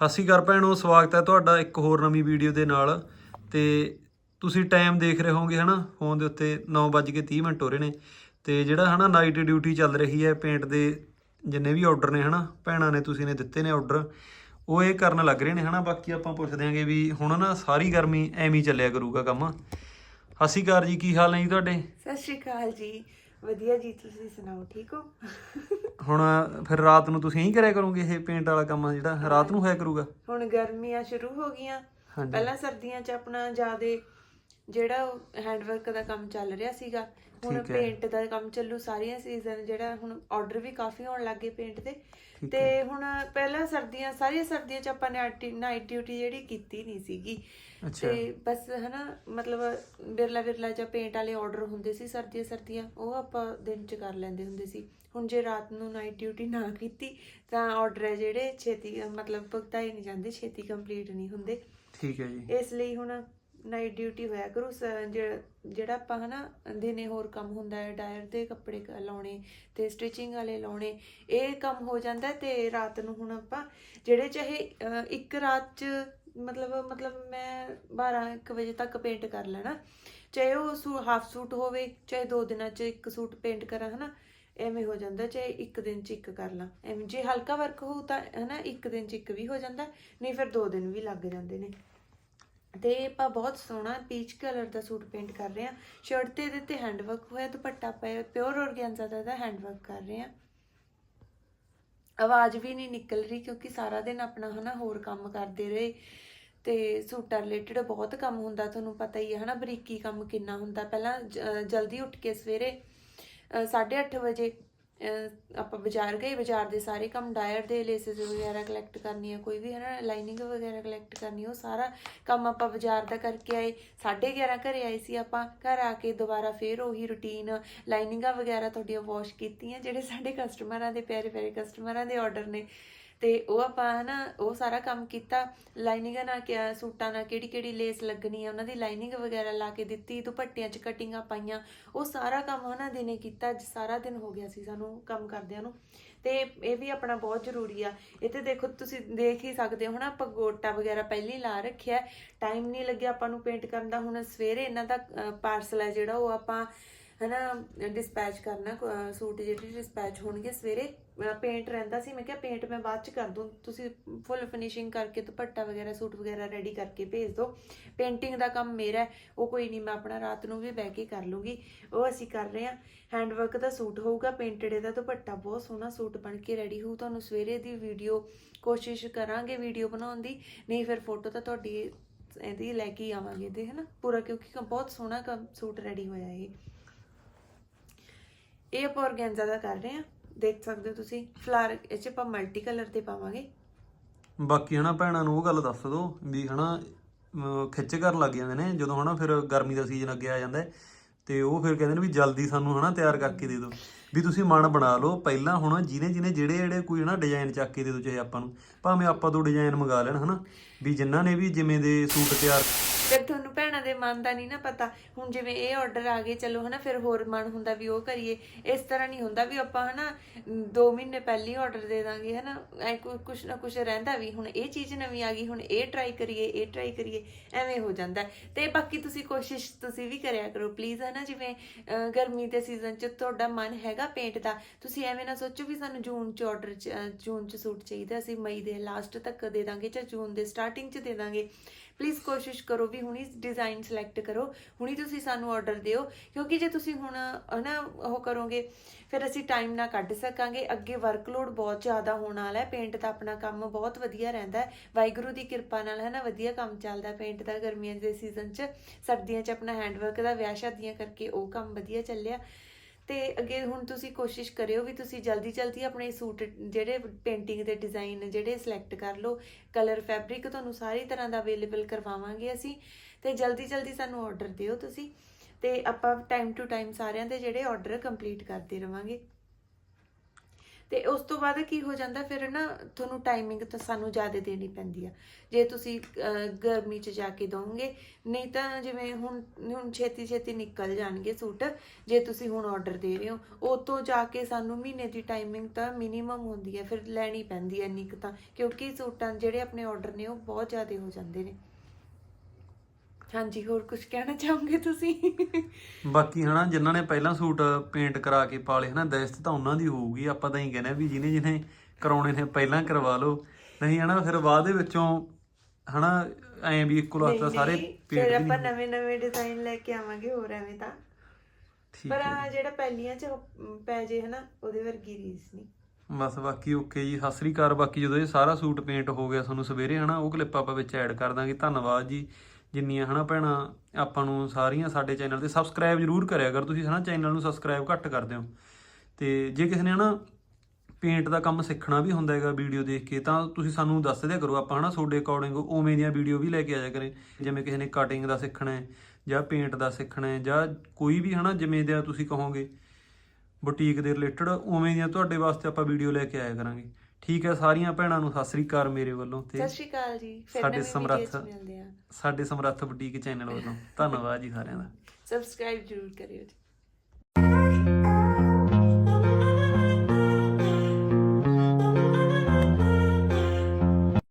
ਸਤਿ ਸ਼੍ਰੀ ਅਕਾਲ ਭੈਣੋ, ਸਵਾਗਤ ਹੈ ਤੁਹਾਡਾ ਇੱਕ ਹੋਰ ਨਵੀਂ ਵੀਡੀਓ ਦੇ ਨਾਲ। ਤੇ ਤੁਸੀਂ ਟਾਈਮ ਦੇਖ ਰਹੇ ਹੋਵੋਗੇ ਹਨਾ ਫੋਨ ਦੇ ਉੱਤੇ 9:30 ਮਿੰਟ ਹੋ ਰਹੇ ਨੇ। ਤੇ ਜਿਹੜਾ ਹਨਾ ਨਾਈਟ ਡਿਊਟੀ ਚੱਲ ਰਹੀ ਹੈ ਪੇਂਟ ਦੇ ਜਿੰਨੇ ਵੀ ਆਰਡਰ ਨੇ ਹਨਾ, ਭੈਣਾਂ ਨੇ ਤੁਸੀਂ ਨੇ ਦਿੱਤੇ ਨੇ ਆਰਡਰ ਉਹ ਇਹ ਕਰਨ ਲੱਗ ਰਹੇ ਨੇ ਹਨਾ, ਬਾਕੀ ਆਪਾਂ ਪੁੱਛਦੇ ਆਂਗੇ ਵੀ ਹੁਣ ਨਾ ਸਾਰੀ ਗਰਮੀ ਐਵੇਂ ਹੀ ਚੱਲਿਆ ਕਰੂਗਾ ਕੰਮ। ਸਤਿ ਸ਼੍ਰੀ ਅਕਾਲ ਜੀ, ਕੀ ਹਾਲ ਨੇ ਜੀ ਤੁਹਾਡੇ? ਸਤਿ ਸ਼੍ਰੀ ਅਕਾਲ ਜੀ। ਵਧੀਆ ਜੀ ਤੁਸੀਂ ਸੁਣਾਓ ਠੀਕ ਹੋ? ਹੁਣ ਫਿਰ ਰਾਤ ਨੂੰ ਤੁਸੀਂ ਹੀ ਕਰਿਆ ਕਰੋਗੇ ਇਹ ਪੇਂਟ ਵਾਲਾ ਕੰਮ ਜਿਹੜਾ? ਰਾਤ ਨੂੰ ਹੋਇਆ ਕਰੂਗਾ? ਹੁਣ ਗਰਮੀਆਂ ਸ਼ੁਰੂ ਹੋ ਗਈਆਂ। ਪਹਿਲਾਂ ਸਰਦੀਆਂ 'ਚ ਆਪਣਾ ਜਿਆਦੇ ਜਿਹੜਾ ਹੈਂਡਵਰਕ ਦਾ ਕੰਮ ਚੱਲ ਰਿਹਾ ਸੀਗਾ ਹੁਣ। ਪੇਂਟ ਦਾ ਕੰਮ ਚੱਲੂ ਸਾਰੀਆਂ ਸੀਜ਼ਨ ਜਿਹੜਾ ਹੁਣ ਆਰਡਰ ਵੀ ਕਾਫੀ ਆਉਣ ਲੱਗੇ ਪੇਂਟ ਦੇ। ਤੇ ਹੁਣ ਪਹਿਲਾਂ ਸਰਦੀਆਂ ਸਾਰੀਆਂ ਸਰਦੀਆਂ 'ਚ ਆਪਾਂ ਨੇ ਨਾਈਟ ਡਿਊਟੀ ਜਿਹੜੀ ਕੀਤੀ ਨਹੀਂ ਸੀਗੀ। ਤੇ ਬਸ ਹਨਾ ਮਤਲਬ ਬਿਰਲਾ ਬਿਰਲਾ ਜਾਂ ਪੇਂਟ ਵਾਲੇ ਆਰਡਰ ਹੁੰਦੇ ਸੀ ਸਰਦੀਆਂ ਸਰਦੀਆਂ ਉਹ ਆਪਾਂ ਦਿਨ ਚ ਕਰ ਲੈਂਦੇ ਹੁੰਦੇ ਸੀ। ਹੁਣ ਜੇ ਰਾਤ ਨੂੰ ਨਾਈਟ ਡਿਊਟੀ ਨਾ ਕੀਤੀ ਤਾਂ ਆਰਡਰ ਹੈ ਜਿਹੜੇ ਛੇਤੀ ਮਤਲਬ ਭੁਗਤਾਏ ਨਹੀਂ ਜਾਂਦੇ ਛੇਤੀ ਕੰਪਲੀਟ ਨਹੀਂ ਹੁੰਦੇ। ਠੀਕ ਹੈ ਜੀ। ਇਸ ਲਈ ਹੁਣ ਨਾਈਟ ਡਿਊਟੀ ਹੋਇਆ ਕਰੋ, ਸ- ਜਿਹੜਾ ਆਪਾਂ ਹਨਾ ਦਿਨੇ ਹੋਰ ਕੰਮ ਹੁੰਦਾ ਹੈ, ਡਾਇਰ ਦੇ ਕੱਪੜੇ ਕ- ਲਾਉਣੇ ਤੇ ਸਟਿਚਿੰਗ ਵਾਲੇ ਲਾਉਣੇ, ਇਹ ਕੰਮ ਹੋ ਜਾਂਦਾ ਹੈ ਤੇ ਰਾਤ ਨੂੰ ਹੁਣ ਆਪਾਂ ਜਿਹੜੇ ਚਾਹੇ ਇੱਕ ਰਾਤ ਚ ਮਤਲਬ ਮਤਲਬ ਮੈਂ 12 1 ਵਜੇ ਤੱਕ ਪੇਂਟ ਕਰ ਲੈਣਾ। ਚਾਹੇ ਉਹ ਸੂ ਹਾਫ ਸੂਟ ਹੋਵੇ, ਚਾਹੇ ਦੋ ਦਿਨਾਂ ਚ ਇੱਕ ਸੂਟ ਪੇਂਟ ਕਰਾਂ ਹਨਾ, ਐਵੇਂ ਹੋ ਜਾਂਦਾ, ਚਾਹੇ ਇੱਕ ਦਿਨ ਚ ਇੱਕ ਕਰ ਲਾਂ। ਐਵੇਂ ਜੇ ਹਲਕਾ ਵਰਕ ਹੋਊ ਤਾਂ ਹਨਾ ਇੱਕ ਦਿਨ ਚ ਇੱਕ ਵੀ ਹੋ ਜਾਂਦਾ, ਨਹੀਂ ਫਿਰ ਦੋ ਦਿਨ ਵੀ ਲੱਗ ਜਾਂਦੇ ਨੇ। ਤੇ ਆਪਾਂ ਬਹੁਤ ਸੋਹਣਾ ਪੀਚ ਕਲਰ ਦਾ ਸੂਟ ਪੇਂਟ ਕਰ ਰਹੇ ਹਾਂ। ਸ਼ਰਟ ਤੇ ਇਹਦੇ ਤੇ ਹੈਂਡਵਰਕ ਹੋਇਆ, ਦੁਪੱਟਾ ਪਿਓਰ ਔਰਗੈਂਜ਼ਾ ਦਾ ਇਹਦਾ ਹੈਂਡਵਰਕ ਕਰ ਰਹੇ ਹਾਂ। ਆਵਾਜ਼ ਵੀ ਨਹੀਂ ਨਿਕਲ ਰਹੀ ਕਿਉਂਕਿ ਸਾਰਾ ਦਿਨ ਆਪਣਾ ਹਨਾ ਹੋਰ ਕੰਮ ਕਰਦੇ ਰਹੇ ਤੇ ਸੂਟਾਂ ਰਿਲੇਟਡ ਬਹੁਤ ਕੰਮ ਹੁੰਦਾ, ਤੁਹਾਨੂੰ ਪਤਾ ਹੀ ਹੈ ਹਨਾ, ਬਰੀਕੀ ਕੰਮ ਕਿੰਨਾ ਹੁੰਦਾ। ਪਹਿਲਾਂ ਜ- ਜਲਦੀ ਉੱਠ ਕੇ ਸਵੇਰੇ 8:30 ਵਜੇ ਆਪਾਂ ਬਾਜ਼ਾਰ ਗਏ, ਬਾਜ਼ਾਰ ਦੇ ਸਾਰੇ ਕੰਮ ਡਾਇਰ ਦੇ ਲੇਸਸ ਵਗੈਰਾ ਕਲੈਕਟ ਕਰਨੀ ਹੈ ਕੋਈ ਵੀ ਹੈ ਨਾ ਲਾਈਨਿੰਗ ਵਗੈਰਾ ਕਲੈਕਟ ਕਰਨੀ ਉਹ ਸਾਰਾ ਕੰਮ ਆਪਾਂ ਬਾਜ਼ਾਰ ਦਾ ਕਰਕੇ ਆਏ। 11:30 ਘਰੇ ਆਏ ਸੀ ਆਪਾਂ, ਘਰ ਆ ਕੇ ਦੁਬਾਰਾ ਫੇਰ ਉਹੀ ਰੁਟੀਨ ਲਾਈਨਿੰਗਾਂ ਵਗੈਰਾ ਤੁਹਾਡੀਆਂ ਵਾਸ਼ ਕੀਤੀਆਂ, ਜਿਹੜੇ ਸਾਡੇ ਕਸਟਮਰਾਂ ਦੇ, ਪਿਆਰੇ ਪਿਆਰੇ ਕਸਟਮਰਾਂ ਦੇ ਆਰਡਰ ਨੇ। ਤੇ ਉਹ ਆਪਾਂ ਨਾ ਉਹ ਸਾਰਾ ਕੰਮ ਕੀਤਾ। ਲਾਈਨਿੰਗਾਂ ਨਾਲ ਕਿਆ, ਸੂਟਾਂ ਨਾਲ ਕਿਹੜੀ ਕਿਹੜੀ ਲੇਸ ਲੱਗਣੀ ਆ, ਉਹਨਾਂ ਦੀ ਲਾਈਨਿੰਗ ਵਗੈਰਾ ਲਾ ਕੇ ਦਿੱਤੀ, ਦੁਪੱਟਿਆਂ 'ਚ ਕਟਿੰਗਾਂ ਪਾਈਆਂ। ਉਹ ਸਾਰਾ ਕੰਮ ਉਹਨਾਂ ਦਿਨੇ ਕੀਤਾ, ਅੱਜ ਸਾਰਾ ਦਿਨ ਹੋ ਗਿਆ ਸੀ ਸਾਨੂੰ ਕੰਮ ਕਰਦਿਆਂ ਨੂੰ। ਤੇ ਇਹ ਵੀ ਆਪਣਾ ਬਹੁਤ ਜ਼ਰੂਰੀ ਆ। ਇਹ ਤੇ ਦੇਖੋ, ਤੁਸੀਂ ਦੇਖ ਹੀ ਸਕਦੇ ਹੋ ਨਾ ਆਪਾਂ ਗੋਟਾ ਵਗੈਰਾ ਪਹਿਲਾਂ ਹੀ ਲਾ ਰੱਖਿਆ। ਟਾਈਮ ਨਹੀਂ ਲੱਗਿਆ ਆਪਾਂ ਨੂੰ ਪੇਂਟ ਕਰਨ ਦਾ। ਹੁਣ ਸਵੇਰੇ ਇਹਨਾਂ ਦਾ ਪਾਰਸਲ ਹੈ ਜਿਹੜਾ, ਉਹ ਆਪਾਂ ਹਨਾ ਡਿਸਪੈਚ ਕਰਨਾ ਅਹ ਸੂਟ ਜਿਹੜੇ ਡਿਸਪੈਚ ਹੋਣਗੇ ਸਵੇਰੇ ਪੇਂਟ ਰਹਿੰਦਾ ਸੀ, ਮੈਂ ਕਿਹਾ ਪੇਂਟ ਮੈਂ ਬਾਅਦ ਚ ਕਰ ਦੂੰ, ਤੁਸੀਂ ਫੁੱਲ ਫਿਨਿਸ਼ਿੰਗ ਕਰਕੇ ਦੁਪੱਟਾ ਵਗੈਰਾ, ਸੂਟ ਵਗੈਰਾ ਰੈਡੀ ਕਰਕੇ ਭੇਜ ਦਿਓ ਪੇਂਟਿੰਗ ਦਾ ਕੰਮ ਮੇਰਾ ਉਹ ਕੋਈ ਨਹੀਂ ਮੈਂ ਆਪਣਾ ਰਾਤ ਨੂੰ ਵੀ ਬਹਿ ਕੇ ਕਰ ਲੂੰਗੀ। ਉਹ ਅਸੀਂ ਕਰ ਰਹੇ ਹਾਂ ਹੈਂਡਵਰਕ ਦਾ ਸੂਟ ਹੋਊਗਾ ਪੇਂਟਡ ਇਹਦਾ ਦੁਪੱਟਾ ਬਹੁਤ ਸੋਹਣਾ ਸੂਟ ਬਣ ਕੇ ਰੈਡੀ ਹੋਊ, ਤੁਹਾਨੂੰ ਸਵੇਰੇ ਦੀ ਵੀਡੀਓ ਕੋਸ਼ਿਸ਼ ਕਰਾਂਗੇ ਵੀਡੀਓ ਬਣਾਉਣ ਦੀ, ਨਹੀਂ ਫਿਰ ਫੋਟੋ ਤਾਂ ਤੁਹਾਡੀ, ਇਹਦੀ ਲੈ ਕੇ ਹੀ ਆਵਾਂਗੇ ਤੇ ਹਨਾ? ਪੂਰਾ ਕਿਉਂਕਿ ਬਹੁਤ ਸੋਹਣਾ ਕੰਮ ਸੂਟ ਰੈਡੀ ਹੋਇਆ ਇਹ। ਇਹ ਆਪਾਂ ਔਰਗੈਂਜ਼ਾ ਦਾ ਕਰ ਰਹੇ ਹਾਂ। ਦੇਖ ਸਕਦੇ ਹੋ ਤੁਸੀਂ। ਫਲਾਰ ਇਹ 'ਚ ਆਪਾਂ ਮਲਟੀ ਕਲਰ ਦੇ ਪਾਵਾਂਗੇ। ਬਾਕੀ ਹਨਾ ਭੈਣਾਂ ਨੂੰ ਉਹ ਗੱਲ ਦੱਸ ਦਿਓ ਵੀ ਹਨਾ ਅਮ ਖਿੱਚ ਕਰਨ ਲੱਗ ਜਾਂਦੇ ਨੇ। ਜਦੋਂ ਹਨਾ ਫਿਰ ਗਰਮੀ ਦਾ ਸੀਜ਼ਨ ਅੱਗੇ ਆ ਜਾਂਦਾ ਹੈ, ਤੇ ਉਹ ਫਿਰ ਕਹਿੰਦੇ ਨੇ ਵੀ ਜਲਦੀ ਸਾਨੂੰ ਹਨਾ ਤਿਆਰ ਕਰਕੇ ਦੇ ਦਿਓ ਵੀ ਤੁਸੀਂ ਮਨ ਬਣਾ ਲਓ ਪਹਿਲਾਂ ਹੁਣ ਜਿਹਨੇ ਜਿਹਨੇ ਜਿਹੜੇ ਜਿਹੜੇ ਕੋਈ ਹਨਾ ਡਿਜ਼ਾਈਨ ਚੱਕ ਕੇ ਦੇ ਦਿਓ ਚਾਹੇ ਆਪਾਂ ਨੂੰ। ਭਾਵੇਂ ਆਪਾਂ ਤੋਂ ਡਿਜ਼ਾਈਨ ਮੰਗਾ ਲੈਣ ਹਨਾ। ਵੀ ਜਿਨ੍ਹਾਂ ਨੇ ਵੀ ਜਿਵੇਂ ਦੇ ਸੂਟ ਤਿਆਰ ਫਿਰ ਤੁਹਾਨੂੰ ਭੈਣਾਂ ਦੇ ਮਨ ਦਾ ਨਹੀਂ ਨਾ ਪਤਾ। ਹੁਣ ਜਿਵੇਂ ਇਹ ਆਰਡਰ ਆ ਗਏ, ਚਲੋ ਹਨਾ, ਫਿਰ ਹੋਰ ਮਨ ਹੁੰਦਾ ਵੀ ਉਹ ਕਰੀਏ। ਇਸ ਤਰ੍ਹਾਂ ਨਹੀਂ ਹੁੰਦਾ ਵੀ ਆਪਾਂ ਹਨਾ 2 ਮਹੀਨੇ ਪਹਿਲੀ ਆਰਡਰ ਦੇ ਦਾਂਗੇ, ਹਨਾ। ਐ ਕੁਛ ਨਾ ਕੁਛ ਰਹਿੰਦਾ ਵੀ ਹੁਣ ਇਹ ਚੀਜ਼ ਨਵੀਂ ਆ ਗਈ, ਹੁਣ ਇਹ ਟਰਾਈ ਕਰੀਏ, ਇਹ ਟਰਾਈ ਕਰੀਏ, ਐਵੇਂ ਹੋ ਜਾਂਦਾ। ਹੈ। ਤੇ ਬਾਕੀ ਤੁਸੀਂ ਕੋਸ਼ਿਸ਼ ਤੁਸੀਂ ਵੀ ਕਰਿਆ ਕਰੋ ਪਲੀਜ਼ ਹਨਾ, ਜਿਵੇਂ ਗਰਮੀ ਦੇ ਸੀਜ਼ਨ 'ਚ ਤੁਹਾਡਾ ਮਨ ਹੈਗਾ ਪੇਂਟ ਦਾ, ਤੁਸੀਂ ਐਵੇਂ ਨਾ ਸੋਚੋ ਵੀ ਸਾਨੂੰ ਜੂਨ 'ਚ ਆਰਡਰ ਜੂਨ 'ਚ ਸੂਟ ਚਾਹੀਦਾ, ਅਸੀਂ ਮਈ ਦੇ ਲਾਸਟ ਤੱਕ ਦੇ ਦਾਂਗੇ ਜਾਂ ਜੂਨ ਦੇ ਸਟਾਰਟਿੰਗ 'ਚ ਦੇ ਦਾਂਗੇ। ਪਲੀਜ਼ ਕੋਸ਼ਿਸ਼ ਕਰੋ ਵੀ ਹੁਣੀ ਡਿਜ਼ਾਈਨ ਸਿਲੈਕਟ ਕਰੋ। ਹੁਣੀ ਤੁਸੀਂ ਸਾਨੂੰ ਆਰਡਰ ਦਿਓ। ਕਿਉਂਕਿ ਜੇ ਤੁਸੀਂ ਹੁਣ, ਹਨਾ, ਉਹ ਕਰੋਗੇ, ਫਿਰ ਅਸੀਂ ਟਾਈਮ ਨਾ ਕੱਢ ਸਕਾਂਗੇ। ਅੱਗੇ ਵਰਕਲੋਡ ਬਹੁਤ ਜ਼ਿਆਦਾ ਹੋਣ ਵਾਲਾ ਹੈ। ਪੇਂਟ ਦਾ ਆਪਣਾ ਕੰਮ ਬਹੁਤ ਵਧੀਆ ਰਹਿੰਦਾ ਹੈ। ਵਾਹਿਗੁਰੂ ਦੀ ਕਿਰਪਾ ਨਾਲ, ਹਨਾ, ਵਧੀਆ ਕੰਮ ਚੱਲਦਾ ਪੇਂਟ ਦਾ ਗਰਮੀਆਂ ਦੇ ਸੀਜ਼ਨ 'ਚ। ਸਰਦੀਆਂ 'ਚ ਆਪਣਾ ਹੈਂਡਵਰਕ ਦਾ ਵਿਆਹ ਸ਼ਾਦੀਆਂ ਕਰਕੇ ਉਹ ਕੰਮ ਵਧੀਆ ਚੱਲਿਆ। ਤੇ ਅੱਗੇ ਹੁਣ ਤੁਸੀਂ ਕੋਸ਼ਿਸ਼ ਕਰਿਓ ਵੀ ਤੁਸੀਂ ਜਲਦੀ ਜਲਦੀ ਆਪਣੇ ਸੂਟ ਜਿਹੜੇ ਪੇਂਟਿੰਗ ਦੇ ਡਿਜ਼ਾਈਨ ਜਿਹੜੇ ਸਿਲੈਕਟ ਕਰ ਲਓ। ਕਲਰ ਫੈਬਰਿਕ ਤੁਹਾਨੂੰ ਸਾਰੀ ਤਰ੍ਹਾਂ ਦਾ ਅਵੇਲੇਬਲ ਕਰਵਾਵਾਂਗੇ ਅਸੀਂ ਤੇ ਜਲਦੀ ਜਲਦੀ ਸਾਨੂੰ ਆਰਡਰ ਦਿਓ ਤੁਸੀਂ ਤੇ ਆਪਾਂ ਟਾਈਮ ਟੂ ਟਾਈਮ ਸਾਰਿਆਂ ਦੇ ਜਿਹੜੇ ਆਰਡਰ ਕੰਪਲੀਟ ਕਰਦੇ ਰਵਾਂਗੇ। ਤੇ ਉਸ ਤੋਂ ਬਾਅਦ ਕੀ ਹੋ ਜਾਂਦਾ, ਫਿਰ ਨਾ ਤੁਹਾਨੂੰ ਟਾਈਮਿੰਗ ਤਾਂ ਸਾਨੂੰ ਜ਼ਿਆਦਾ ਦੇਣੀ ਪੈਂਦੀ ਆ। ਜੇ ਤੁਸੀਂ ਗਰਮੀ 'ਚ ਜਾ ਕੇ ਦੋਗੇ ਨਹੀਂ ਤਾਂ ਜਿਵੇਂ ਹੁਣ ਹੁਣ ਛੇਤੀ ਛੇਤੀ ਨਿਕਲ ਜਾਣਗੇ ਸੂਟ, ਜੇ ਤੁਸੀਂ ਹੁਣ ਆਰਡਰ ਦੇ ਰਹੇ ਹੋ, ਉਹ ਤੋਂ ਜਾ ਕੇ ਸਾਨੂੰ ਮਹੀਨੇ ਦੀ ਟਾਈਮਿੰਗ ਤਾਂ ਮਿਨੀਮਮ ਹੁੰਦੀ ਹੈ ਫਿਰ ਲੈਣੀ ਪੈਂਦੀ ਹੈ ਇੰਨੀ ਕੁ ਤਾਂ, ਕਿਉਂਕਿ ਸੂਟਾਂ ਜਿਹੜੇ ਆਪਣੇ ਆਰਡਰ ਨੇ ਉਹ ਬਹੁਤ ਜ਼ਿਆਦਾ ਹੋ ਜਾਂਦੇ ਨੇ। ਹਾਂਜੀ ਹੋਰ ਕੁਝ ਕਹਿਣਾ ਚਾਹੋਗੇ ਤੁਸੀਂ? ਬਾਕੀ ਹਨਾ ਜਿਨ੍ਹਾਂ ਨੇ ਪਹਿਲਾਂ ਸੂਟ ਪੇਂਟ ਕਰਾ ਕੇ ਪਾਲੇ ਹਨਾ ਦਸਤ ਤਾਂ ਉਹਨਾਂ ਦੀ ਹੋਊਗੀ। ਆਪਾਂ ਤਾਂ ਹੀ ਕਹਿੰਦੇ ਆ ਵੀ ਜਿਹਨੇ ਜਿਹਨੇ ਕਰਾਉਣੇ ਨੇ ਪਹਿਲਾਂ ਕਰਵਾ ਲਓ। ਨਹੀਂ ਹਨਾ ਫਿਰ ਬਾਅਦ ਦੇ ਵਿੱਚੋਂ ਹਨਾ ਐਂ ਵੀ ਇੱਕੋ ਲੱਤ ਨਹੀਂ, ਸਾਰੇ ਪੇਂਟ ਫਿਰ ਆਪਾਂ ਨਵੇਂ ਨਵੇਂ ਡਿਜ਼ਾਈਨ ਲੈ ਕੇ ਆਵਾਂਗੇ ਹੋਰ ਐਵੇਂ ਤਾਂ। ਠੀਕ ਪਰ ਆ ਜਿਹੜਾ ਪਹਿਲੀਆਂ ਚ ਪੈ ਜੇ ਹਨਾ ਉਹਦੇ ਵਰਗੀ ਰੀਸ ਨਹੀਂ। ਬਸ ਬਾਕੀ ਓਕੇ ਜੀ ਸਤਿ ਸ੍ਰੀ ਅਕਾਲ। ਬਾਕੀ ਜਦੋਂ ਇਹ ਸਾਰਾ ਸੂਟ ਪੇਂਟ ਹੋ ਗਿਆ ਤੁਹਾਨੂੰ ਸਵੇਰੇ ਹਨਾ ਉਹ ਕਲਿੱਪ ਆਪਾਂ ਵਿੱਚ ਐਡ ਕਰ ਦਾਂਗੇ। ਧੰਨਵਾਦ ਜੀ। ਜਿੰਨੀਆਂ ਹਨਾ ਭੈਣਾਂ, ਆਪਾਂ ਨੂੰ ਸਾਰੀਆਂ ਸਾਡੇ ਚੈਨਲ ਤੇ ਸਬਸਕ੍ਰਾਈਬ ਜਰੂਰ ਕਰਿਆ ਅਗਰ ਤੁਸੀਂ ਹਨਾ ਚੈਨਲ ਨੂੰ ਸਬਸਕ੍ਰਾਈਬ ਘੱਟ ਕਰਦੇ ਹੋ। ਤੇ ਜੇ ਕਿਸੇ ਨੇ ਹਨਾ ਪੇਂਟ ਦਾ ਕੰਮ ਸਿੱਖਣਾ ਵੀ ਹੁੰਦਾ ਹੈਗਾ ਵੀਡੀਓ ਦੇਖ ਕੇ, ਤਾਂ ਤੁਸੀਂ ਸਾਨੂੰ ਦੱਸ ਦਿਆ ਕਰੋ। ਆਪਾਂ ਹਨਾ ਤੁਹਾਡੇ ਅਕੋਰਡਿੰਗ ਉਵੇਂ ਦੀਆਂ ਵੀਡੀਓ ਵੀ ਲੈ ਕੇ ਆਇਆ ਕਰੇ। ਜਿਵੇਂ ਕਿਸੇ ਨੇ ਕਟਿੰਗ ਦਾ ਸਿੱਖਣਾ ਹੈ, ਜਾਂ ਪੇਂਟ ਦਾ ਸਿੱਖਣਾ ਹੈ, ਜਾਂ ਕੋਈ ਵੀ ਹਨਾ ਜਿਵੇਂ ਦਾ ਤੁਸੀਂ ਕਹੋਗੇ ਬੁਟੀਕ ਦੇ ਰਿਲੇਟਡ ਉਵੇਂ ਦੀਆਂ ਤੁਹਾਡੇ ਵਾਸਤੇ ਆਪਾਂ ਵੀਡੀਓ ਲੈ ਕੇ ਆਇਆ ਕਰਾਂਗੇ। ਠੀਕ ਹੈ ਸਾਰੀਆਂ ਭੈਣਾਂ ਨੂੰ ਸਤਿ ਸ੍ਰੀ ਅਕਾਲ ਮੇਰੇ ਵੱਲੋਂ ਤੇ ਸਤਿ ਸ਼੍ਰੀ ਅਕਾਲ ਜੀ ਫਿਰ ਸਾਡੇ ਨਵੀਂ ਵੀਡੀਓ ਸਮਰੱਥ ਚ ਮਿਲਦੇ ਆ ਸਾਡੇ ਸਮਰੱਥ ਬੁਟੀਕ ਚੈਨਲ ਵੱਲੋਂ। ਧੰਨਵਾਦ ਜੀ ਸਾਰਿਆਂ ਦਾ। ਸਬਸਕ੍ਰਾਈਬ ਜ਼ਰੂਰ ਕਰਿਓ ਜੀ।